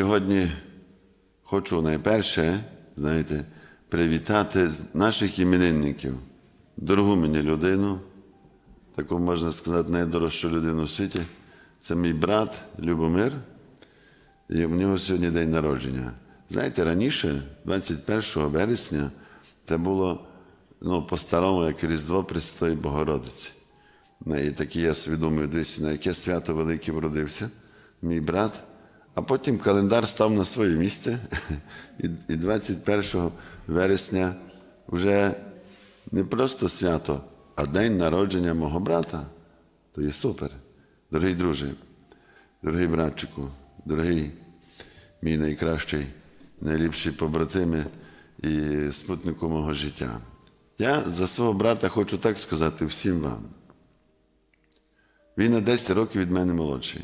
Сьогодні хочу найперше, знаєте, привітати наших іменинників, дорогу мені людину, таку можна сказати, найдорожчу людину в світі. Це мій брат Любомир, і в нього сьогодні день народження. Знаєте, раніше, 21 вересня, це було ну, по-старому, як Різдво Престої Богородиці. І такі я свідомий, десь на яке свято велике вродився, мій брат. А потім календар став на своє місце, і і 21 вересня вже не просто свято, а день народження мого брата. То є супер. Дорогий друже, дорогий братчику, дорогий мій найкращий, найліпший побратиме і спутнику мого життя. Я за свого брата хочу так сказати всім вам. Він на 10 років від мене молодший.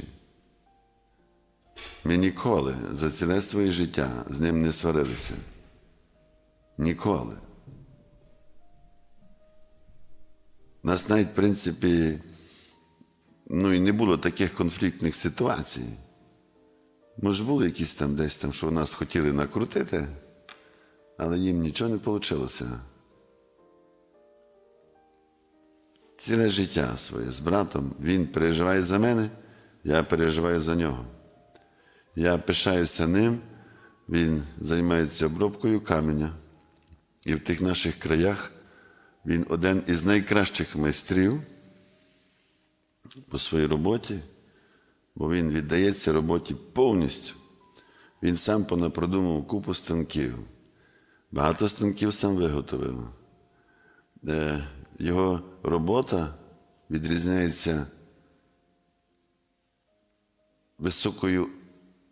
Ми ніколи за ціле своє життя з ним не сварилися. Ніколи. Нас навіть, в принципі, ну і не було таких конфліктних ситуацій. Може, були якісь там десь там, що нас хотіли накрутити, але їм нічого не вийшло. Ціле життя своє з братом. Він переживає за мене, я переживаю за нього. Я пишаюся ним, він займається обробкою каменя. І в тих наших краях він один із найкращих майстрів по своїй роботі, бо він віддається роботі повністю. Він сам понапродумав купу станків. Багато станків сам виготовив. Е, Його робота відрізняється високою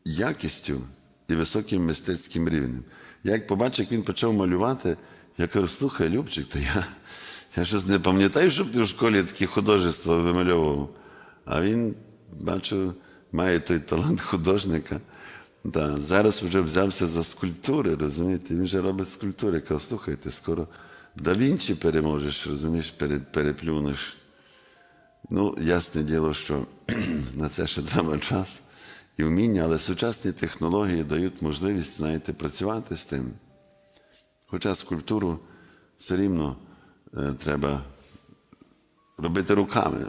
якістю і високим мистецьким рівнем. Як побачив, як він почав малювати, я кажу, слухай, Любчик, то я, я щось не пам'ятаю, щоб ти в школі такі художества вимальовував. А він, бачу, має той талант художника. Да, зараз вже взявся за скульптури, розумієте, він вже робить скульптури. Я кажу, слухайте, скоро да Вінчі переможеш, розумієш, пере- переплюнеш. Ну, ясне діло, що на це ще треба час і вміння, але сучасні технології дають можливість, знаєте, працювати з тим. Хоча скульптуру все рівно е, треба робити руками,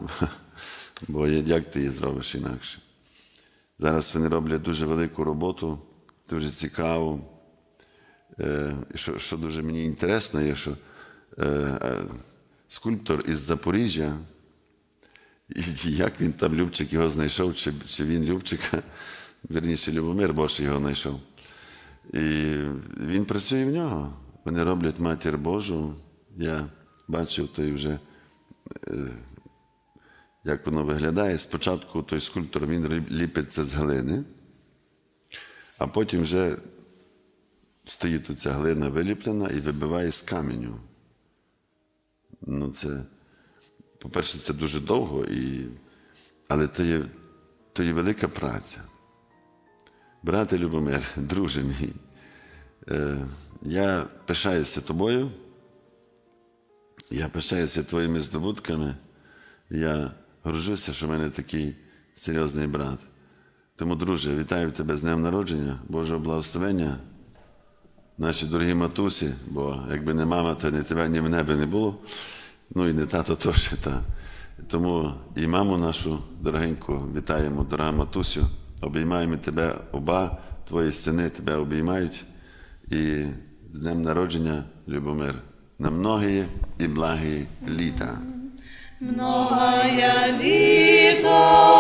бо як ти її зробиш інакше. Зараз вони роблять дуже велику роботу, дуже цікаву. Е, що, що дуже мені інтересно, є, що е, скульптор із Запоріжжя, як він там Любчик його знайшов, чи, чи він Любчика, верніше Любомир Бош його знайшов. І він працює в нього. Вони роблять матір Божу. Я бачив той вже, е, як воно виглядає. Спочатку той скульптор він рі- ліпить це з глини, а потім вже стоїть оця глина виліплена і вибиває з каменю. Ну, це, по-перше, це дуже довго, і... але це є, то є велика праця. Брате Любомир, друже мій, е, я пишаюся тобою, я пишаюся твоїми здобутками, я горжуся, що в мене такий серйозний брат. Тому, друже, вітаю тебе з днем народження, Божого благословення, наші дорогі матусі, бо якби не мама, то ні тебе, ні мене би не було. Ну і не тато теж. Та. Тому і маму нашу дорогеньку вітаємо, дорога матусю. Обіймаємо тебе, оба твої сини тебе обіймають. І з днем народження, Любомир, на многії і благі літа. Многая літа